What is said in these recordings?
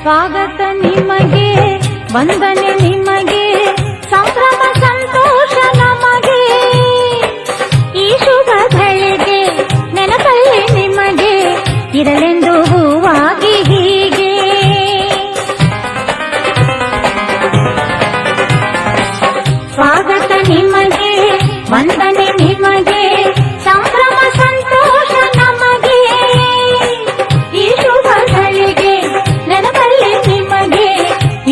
ಸ್ವಾಗತ ನಿಮಗೆ ವಂದನೆ ನಿಮಗೆ ಸಂಭ್ರಮ ಸಂತೋಷ ನಮಗೆ. ಈ ಶುಭ ಬೆಳೆಗೆ ನೆನಪಲ್ಲಿ ನಿಮಗೆ ಇರಲೆಂದು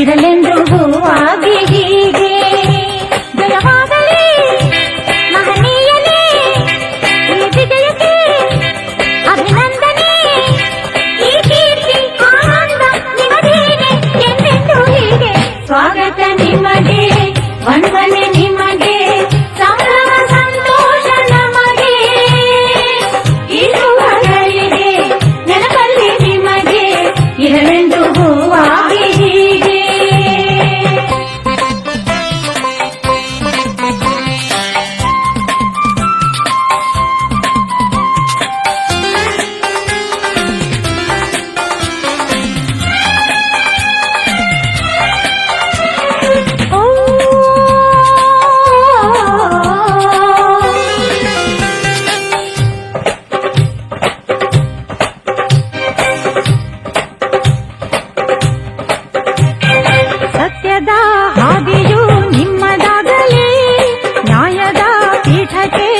ಇರಲೆಂದು ಹೂವಾಗಿ ಹೀಗೆ ಜಯವಾಗಲಿ ಮಹನೀಯನೇ ಈ ವಿಜಯಕ್ಕೆ ಅಭಿನಂದನೆ ಈ ಕೀರ್ತಿ ಆನಂದ ನಿಮಗೇನೆ ಎಂದೆಂದು ಹೀಗೆ ಸ್ವಾಗತ ನಿಮಗೆ পিঠাতে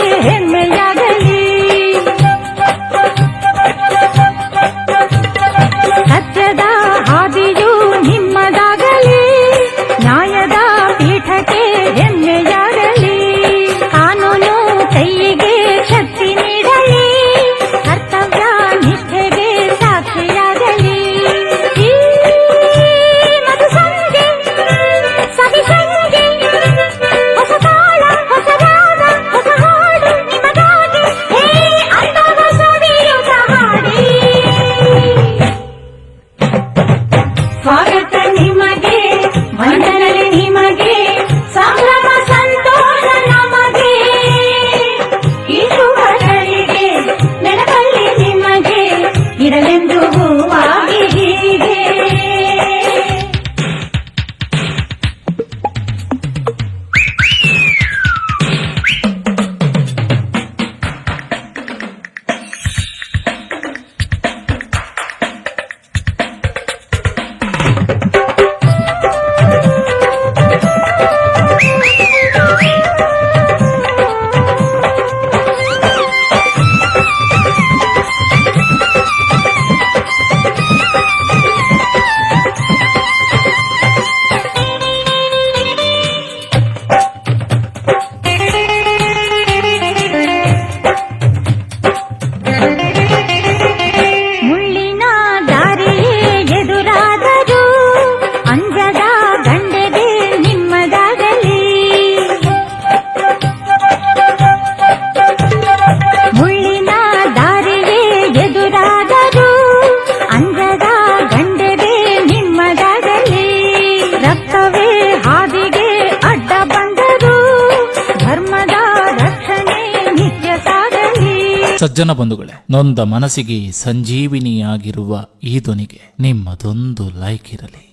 era lento. ಸಜ್ಜನ ಬಂಧುಗಳೇ ನೊಂದ ಮನಸ್ಸಿಗೆ ಸಂಜೀವಿನಿಯಾಗಿರುವ ಈ ಧ್ವನಿಗೆ ನಿಮ್ಮದೊಂದು ಲೈಕ್ ಇರಲಿ.